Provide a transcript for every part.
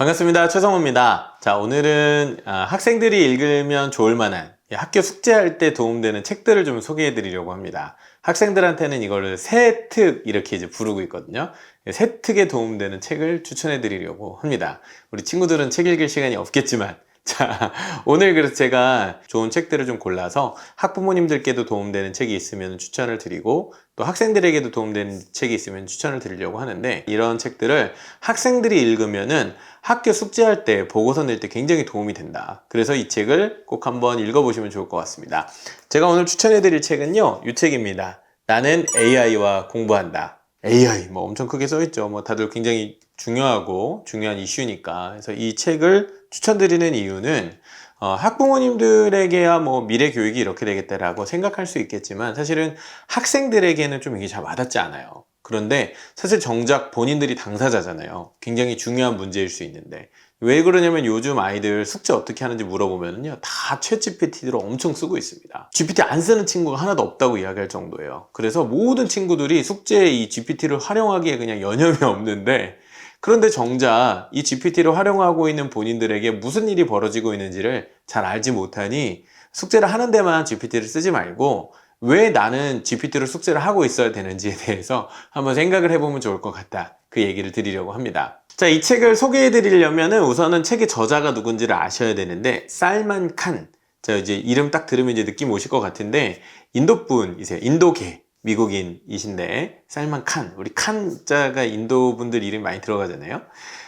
반갑습니다. 최성호입니다. 자, 오늘은 아, 학생들이 읽으면 좋을 만한 예, 학교 숙제할 때 도움되는 책들을 좀 소개해 드리려고 합니다. 학생들한테는 이거를 새특 이렇게 이제 부르고 있거든요. 예, 새특에 도움되는 책을 추천해 드리려고 합니다. 우리 친구들은 책 읽을 시간이 없겠지만 자, 오늘 그래서 제가 좋은 책들을 좀 골라서 학부모님들께도 도움되는 책이 있으면 추천을 드리고 또 학생들에게도 도움되는 책이 있으면 추천을 드리려고 하는데 이런 책들을 학생들이 읽으면은 학교 숙제할 때 보고서 낼 때 굉장히 도움이 된다. 그래서 이 책을 꼭 한번 읽어보시면 좋을 것 같습니다. 제가 오늘 추천해 드릴 책은요, 이 책입니다. 나는 AI와 공부한다. AI 뭐 엄청 크게 써있죠. 뭐 다들 굉장히 중요하고 중요한 이슈니까. 그래서 이 책을 추천드리는 이유는 어, 학부모님들에게야 뭐 미래 교육이 이렇게 되겠다라고 생각할 수 있겠지만 사실은 학생들에게는 좀 이게 잘 와닿지 않아요. 그런데 사실 정작 본인들이 당사자잖아요. 굉장히 중요한 문제일 수 있는데 왜 그러냐면 요즘 아이들 숙제 어떻게 하는지 물어보면요 다챗 GPT를 엄청 쓰고 있습니다. GPT 안 쓰는 친구가 하나도 없다고 이야기할 정도예요. 그래서 모든 친구들이 숙제에 이 GPT를 활용하기에 그냥 여념이 없는데 그런데 정작 이 GPT를 활용하고 있는 본인들에게 무슨 일이 벌어지고 있는지를 잘 알지 못하니 숙제를 하는 데만 GPT를 쓰지 말고 왜 나는 GPT로 숙제를 하고 있어야 되는지에 대해서 한번 생각을 해보면 좋을 것 같다. 그 얘기를 드리려고 합니다. 자, 이 책을 소개해 드리려면은 우선은 책의 저자가 누군지를 아셔야 되는데, 살만 칸. 자, 이제 이름 딱 들으면 이제 느낌 오실 것 같은데, 인도 분이세요. 인도계. 미국인이신데, 살만 칸. 우리 칸자가 인도 분들 이름 많이 들어가잖아요.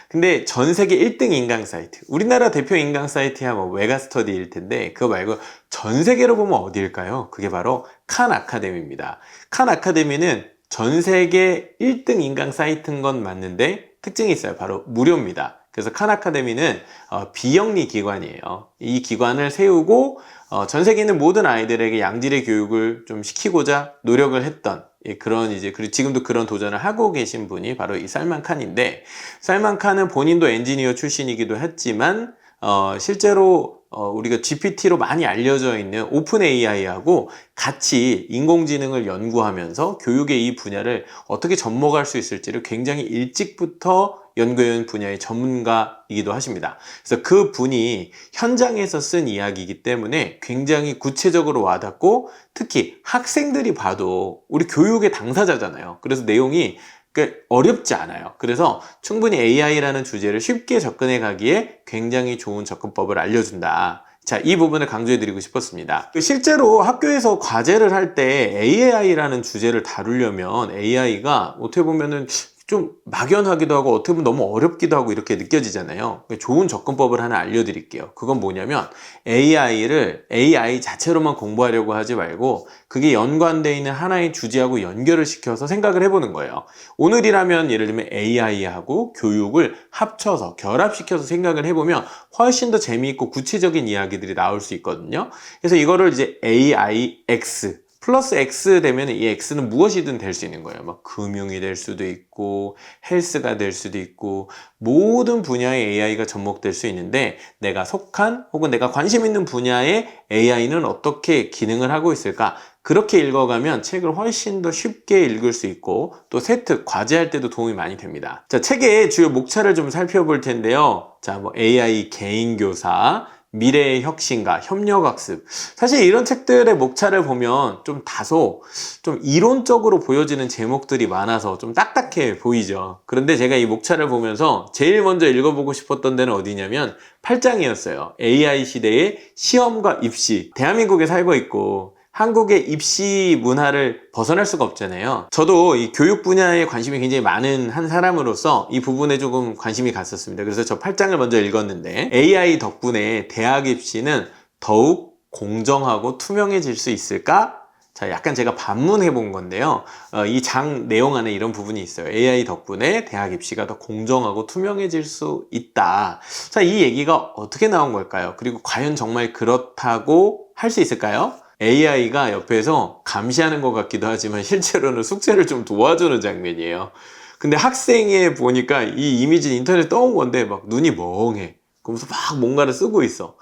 근데 전 세계 1등 인강 사이트. 우리나라 대표 인강 사이트야 뭐 웨가스터디일 텐데, 그거 말고 전 세계로 보면 어디일까요? 그게 바로 칸 아카데미입니다. 칸 아카데미는 전 세계 1등 인강 사이트인 건 맞는데, 특징이 있어요. 바로 무료입니다. 그래서 칸 아카데미는 어, 비영리 기관이에요. 이 기관을 세우고 어, 전 세계 있는 모든 아이들에게 양질의 교육을 좀 시키고자 노력을 했던 예, 그런 이제 그리고 지금도 그런 도전을 하고 계신 분이 바로 이 살만 칸인데 살만 칸은 본인도 엔지니어 출신이기도 했지만 어, 실제로 어, 우리가 GPT로 많이 알려져 있는 오픈 AI하고 같이 인공지능을 연구하면서 교육의 이 분야를 어떻게 접목할 수 있을지를 굉장히 일찍부터 연구해온 분야의 전문가이기도 하십니다. 그래서 그 분이 현장에서 쓴 이야기이기 때문에 굉장히 구체적으로 와닿고 특히 학생들이 봐도 우리 교육의 당사자잖아요. 그래서 내용이 그 어렵지 않아요. 그래서 충분히 AI라는 주제를 쉽게 접근해 가기에 굉장히 좋은 접근법을 알려준다. 자, 이 부분을 강조해 드리고 싶었습니다. 실제로 학교에서 과제를 할 때 AI라는 주제를 다루려면 AI가 어떻게 보면은 좀 막연하기도 하고 어떻게 보면 너무 어렵기도 하고 이렇게 느껴지잖아요. 좋은 접근법을 하나 알려드릴게요. 그건 뭐냐면 AI를 AI 자체로만 공부하려고 하지 말고 그게 연관되어 있는 하나의 주제하고 연결을 시켜서 생각을 해보는 거예요. 오늘이라면 예를 들면 AI하고 교육을 합쳐서 결합시켜서 생각을 해보면 훨씬 더 재미있고 구체적인 이야기들이 나올 수 있거든요. 그래서 이거를 이제 AIX 플러스 X 되면 이 X는 무엇이든 될 수 있는 거예요. 막 금융이 될 수도 있고, 헬스가 될 수도 있고, 모든 분야의 AI가 접목될 수 있는데, 내가 속한 혹은 내가 관심 있는 분야의 AI는 어떻게 기능을 하고 있을까? 그렇게 읽어가면 책을 훨씬 더 쉽게 읽을 수 있고, 또 세트, 과제할 때도 도움이 많이 됩니다. 자, 책의 주요 목차를 좀 살펴볼 텐데요. 자, 뭐 AI 개인 교사, 미래의 혁신가, 협력학습. 사실 이런 책들의 목차를 보면 좀 다소 좀 이론적으로 보여지는 제목들이 많아서 좀 딱딱해 보이죠. 그런데 제가 이 목차를 보면서 제일 먼저 읽어보고 싶었던 데는 어디냐면 8장이었어요. AI 시대의 시험과 입시. 대한민국에 살고 있고 한국의 입시 문화를 벗어날 수가 없잖아요. 저도 이 교육 분야에 관심이 굉장히 많은 한 사람으로서 이 부분에 조금 관심이 갔었습니다. 그래서 저 8장을 먼저 읽었는데 AI 덕분에 대학 입시는 더욱 공정하고 투명해질 수 있을까? 자, 약간 제가 반문해 본 건데요. 어, 이 장 내용 안에 이런 부분이 있어요. AI 덕분에 대학 입시가 더 공정하고 투명해질 수 있다. 자, 이 얘기가 어떻게 나온 걸까요? 그리고 과연 정말 그렇다고 할 수 있을까요? AI가 옆에서 감시하는 것 같기도 하지만 실제로는 숙제를 좀 도와주는 장면이에요. 근데 학생에 보니까 이 이미지 인터넷에 떠온 건데 막 눈이 멍해. 그러면서 막 뭔가를 쓰고 있어.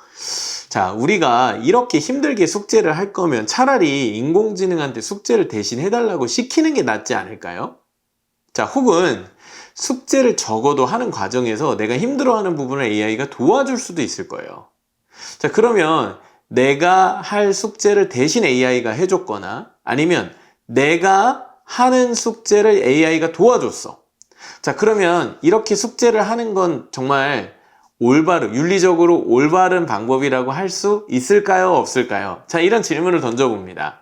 자, 우리가 이렇게 힘들게 숙제를 할 거면 차라리 인공지능한테 숙제를 대신 해달라고 시키는 게 낫지 않을까요? 자, 혹은 숙제를 적어도 하는 과정에서 내가 힘들어하는 부분을 AI가 도와줄 수도 있을 거예요. 자, 그러면 내가 할 숙제를 대신 AI가 해줬거나 아니면 내가 하는 숙제를 AI가 도와줬어. 자, 그러면 이렇게 숙제를 하는 건 정말 올바른, 윤리적으로 올바른 방법이라고 할 수 있을까요? 없을까요? 자, 이런 질문을 던져봅니다.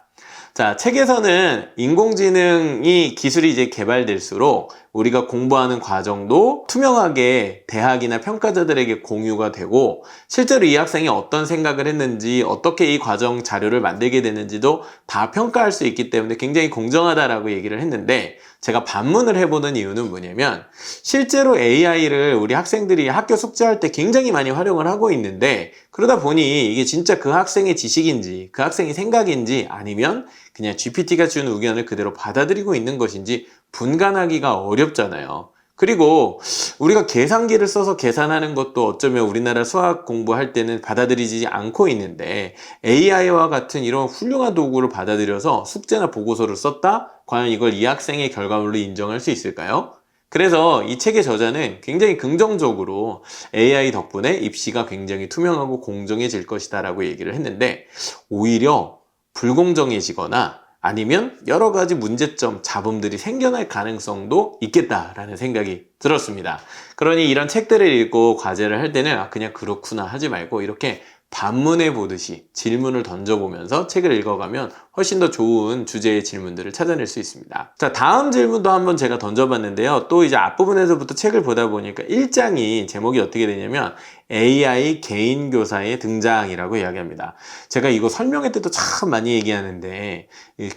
자, 책에서는 인공지능이 기술이 이제 개발될수록 우리가 공부하는 과정도 투명하게 대학이나 평가자들에게 공유가 되고 실제로 이 학생이 어떤 생각을 했는지 어떻게 이 과정 자료를 만들게 됐는지도 다 평가할 수 있기 때문에 굉장히 공정하다라고 얘기를 했는데 제가 반문을 해보는 이유는 뭐냐면 실제로 AI를 우리 학생들이 학교 숙제할 때 굉장히 많이 활용을 하고 있는데 그러다 보니 이게 진짜 그 학생의 지식인지 그 학생의 생각인지 아니면 그냥 GPT가 준 의견을 그대로 받아들이고 있는 것인지 분간하기가 어렵잖아요. 그리고 우리가 계산기를 써서 계산하는 것도 어쩌면 우리나라 수학 공부할 때는 받아들이지 않고 있는데 AI와 같은 이런 훌륭한 도구를 받아들여서 숙제나 보고서를 썼다? 과연 이걸 이 학생의 결과물로 인정할 수 있을까요? 그래서 이 책의 저자는 굉장히 긍정적으로 AI 덕분에 입시가 굉장히 투명하고 공정해질 것이다 라고 얘기를 했는데 오히려 불공정해지거나 아니면 여러 가지 문제점, 잡음들이 생겨날 가능성도 있겠다라는 생각이 들었습니다. 그러니 이런 책들을 읽고 과제를 할 때는 아, 그냥 그렇구나 하지 말고 이렇게 반문해 보듯이 질문을 던져보면서 책을 읽어가면 훨씬 더 좋은 주제의 질문들을 찾아낼 수 있습니다. 자, 다음 질문도 한번 제가 던져봤는데요. 또 이제 앞부분에서부터 책을 보다 보니까 1장이 제목이 어떻게 되냐면 AI 개인 교사의 등장이라고 이야기합니다. 제가 이거 설명회 때도 참 많이 얘기하는데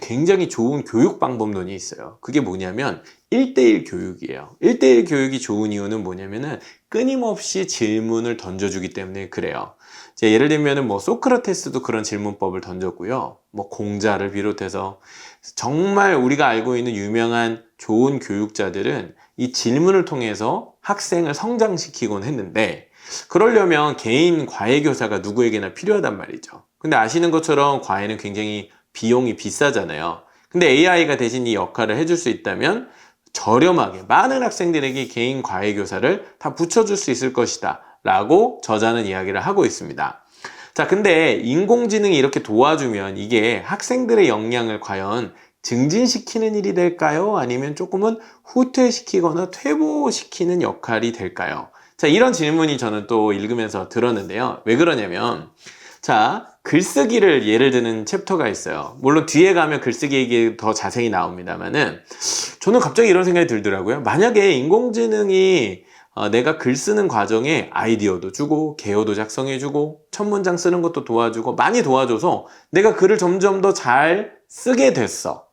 굉장히 좋은 교육 방법론이 있어요. 그게 뭐냐면 1대1 교육이에요. 1대1 교육이 좋은 이유는 뭐냐면은 끊임없이 질문을 던져주기 때문에 그래요. 자, 예를 들면은 뭐 소크라테스도 그런 질문법을 던졌고요. 뭐 공자를 비롯해서 정말 우리가 알고 있는 유명한 좋은 교육자들은 이 질문을 통해서 학생을 성장시키곤 했는데 그러려면 개인 과외 교사가 누구에게나 필요하단 말이죠. 근데 아시는 것처럼 과외는 굉장히 비용이 비싸잖아요. 근데 AI가 대신 이 역할을 해줄 수 있다면 저렴하게 많은 학생들에게 개인 과외 교사를 다 붙여줄 수 있을 것이다. 라고 저자는 이야기를 하고 있습니다. 자, 근데 인공지능이 이렇게 도와주면 이게 학생들의 역량을 과연 증진시키는 일이 될까요? 아니면 조금은 후퇴시키거나 퇴보시키는 역할이 될까요? 자, 이런 질문이 저는 또 읽으면서 들었는데요. 왜 그러냐면, 자, 글쓰기를 예를 드는 챕터가 있어요. 물론 뒤에 가면 글쓰기 얘기 더 자세히 나옵니다만은, 저는 갑자기 이런 생각이 들더라고요. 만약에 인공지능이 어, 내가 글 쓰는 과정에 아이디어도 주고 개요도 작성해 주고 첫 문장 쓰는 것도 도와주고 많이 도와줘서 내가 글을 점점 더 잘 쓰게 됐어.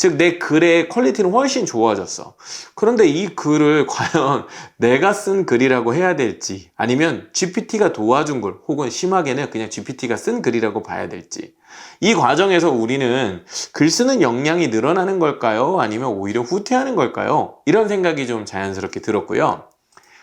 즉 내 글의 퀄리티는 훨씬 좋아졌어. 그런데 이 글을 과연 내가 쓴 글이라고 해야 될지 아니면 GPT가 도와준 글 혹은 심하게는 그냥 GPT가 쓴 글이라고 봐야 될지 이 과정에서 우리는 글 쓰는 역량이 늘어나는 걸까요? 아니면 오히려 후퇴하는 걸까요? 이런 생각이 좀 자연스럽게 들었고요.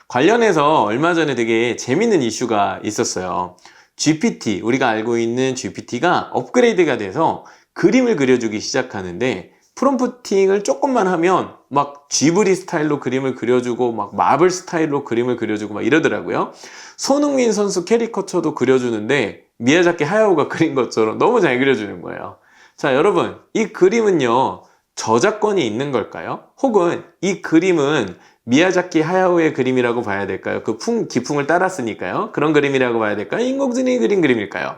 관련해서 얼마 전에 되게 재밌는 이슈가 있었어요. GPT, 우리가 알고 있는 GPT가 업그레이드가 돼서 그림을 그려주기 시작하는데 프롬프팅을 조금만 하면 막 지브리 스타일로 그림을 그려주고 막 마블 스타일로 그림을 그려주고 막 이러더라고요. 손흥민 선수 캐리커처도 그려주는데 미야자키 하야오가 그린 것처럼 너무 잘 그려주는 거예요. 자, 여러분, 이 그림은요, 저작권이 있는 걸까요? 혹은 이 그림은 미야자키 하야오의 그림이라고 봐야 될까요? 그 풍, 기풍을 따랐으니까요. 그런 그림이라고 봐야 될까요? 인공지능이 그린 그림일까요?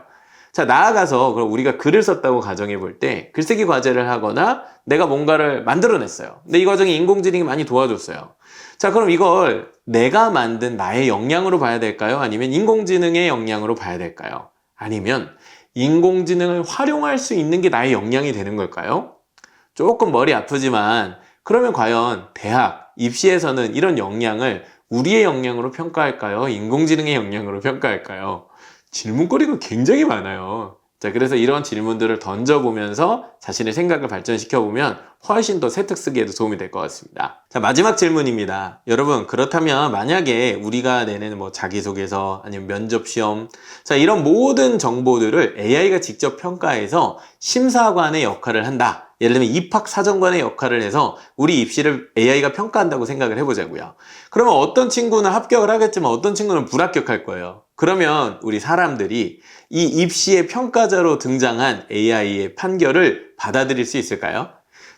자, 나아가서 그럼 우리가 글을 썼다고 가정해 볼 때 글쓰기 과제를 하거나 내가 뭔가를 만들어냈어요. 근데 이 과정에 인공지능이 많이 도와줬어요. 자, 그럼 이걸 내가 만든 나의 역량으로 봐야 될까요? 아니면 인공지능의 역량으로 봐야 될까요? 아니면 인공지능을 활용할 수 있는 게 나의 역량이 되는 걸까요? 조금 머리 아프지만 그러면 과연 대학, 입시에서는 이런 역량을 우리의 역량으로 평가할까요? 인공지능의 역량으로 평가할까요? 질문거리가 굉장히 많아요. 자, 그래서 이런 질문들을 던져보면서 자신의 생각을 발전시켜보면 훨씬 더 세특 쓰기에도 도움이 될 것 같습니다. 자, 마지막 질문입니다. 여러분, 그렇다면 만약에 우리가 내는 뭐 자기소개서 아니면 면접시험, 자, 이런 모든 정보들을 AI가 직접 평가해서 심사관의 역할을 한다. 예를 들면 입학 사정관의 역할을 해서 우리 입시를 AI가 평가한다고 생각을 해보자고요. 그러면 어떤 친구는 합격을 하겠지만 어떤 친구는 불합격할 거예요. 그러면 우리 사람들이 이 입시의 평가자로 등장한 AI의 판결을 받아들일 수 있을까요?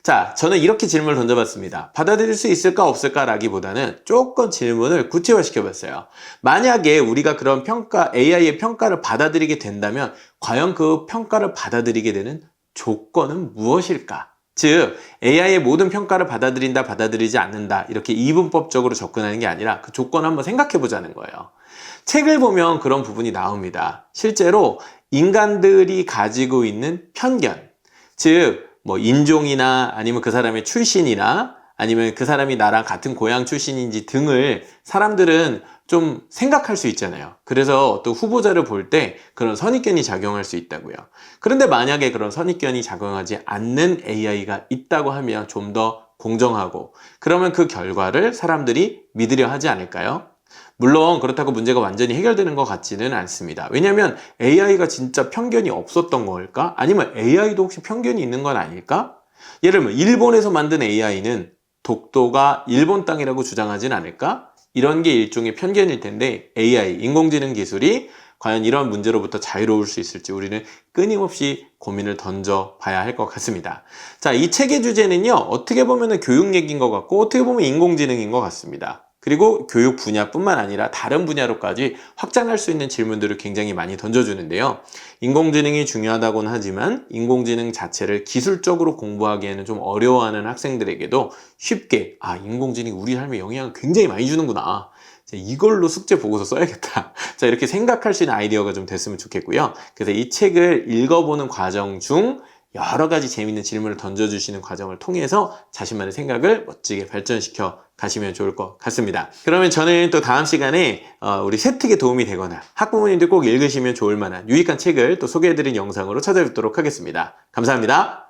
자, 저는 이렇게 질문을 던져봤습니다. 받아들일 수 있을까 없을까라기보다는 조금 질문을 구체화시켜 봤어요. 만약에 우리가 그런 평가, AI의 평가를 받아들이게 된다면 과연 그 평가를 받아들이게 되는 조건은 무엇일까? 즉, AI의 모든 평가를 받아들인다, 받아들이지 않는다, 이렇게 이분법적으로 접근하는 게 아니라 그 조건을 한번 생각해 보자는 거예요. 책을 보면 그런 부분이 나옵니다. 실제로 인간들이 가지고 있는 편견, 즉, 뭐, 인종이나 아니면 그 사람의 출신이나 아니면 그 사람이 나랑 같은 고향 출신인지 등을 사람들은 좀 생각할 수 있잖아요. 그래서 어떤 후보자를 볼 때 그런 선입견이 작용할 수 있다고요. 그런데 만약에 그런 선입견이 작용하지 않는 AI가 있다고 하면 좀 더 공정하고 그러면 그 결과를 사람들이 믿으려 하지 않을까요? 물론 그렇다고 문제가 완전히 해결되는 것 같지는 않습니다. 왜냐하면 AI가 진짜 편견이 없었던 걸까? 아니면 AI도 혹시 편견이 있는 건 아닐까? 예를 들면 일본에서 만든 AI는 독도가 일본 땅이라고 주장하진 않을까? 이런 게 일종의 편견일 텐데 AI, 인공지능 기술이 과연 이런 문제로부터 자유로울 수 있을지 우리는 끊임없이 고민을 던져 봐야 할 것 같습니다. 자, 이 책의 주제는요, 어떻게 보면 교육 얘기인 것 같고, 어떻게 보면 인공지능인 것 같습니다. 그리고 교육 분야뿐만 아니라 다른 분야로까지 확장할 수 있는 질문들을 굉장히 많이 던져주는데요. 인공지능이 중요하다고는 하지만 인공지능 자체를 기술적으로 공부하기에는 좀 어려워하는 학생들에게도 쉽게 아 인공지능이 우리 삶에 영향을 굉장히 많이 주는구나. 자, 이걸로 숙제 보고서 써야겠다. 자 이렇게 생각할 수 있는 아이디어가 좀 됐으면 좋겠고요. 그래서 이 책을 읽어보는 과정 중 여러 가지 재미있는 질문을 던져주시는 과정을 통해서 자신만의 생각을 멋지게 발전시켜 가시면 좋을 것 같습니다. 그러면 저는 또 다음 시간에 어, 우리 세특에 도움이 되거나 학부모님들 꼭 읽으시면 좋을 만한 유익한 책을 또 소개해드린 영상으로 찾아뵙도록 하겠습니다. 감사합니다.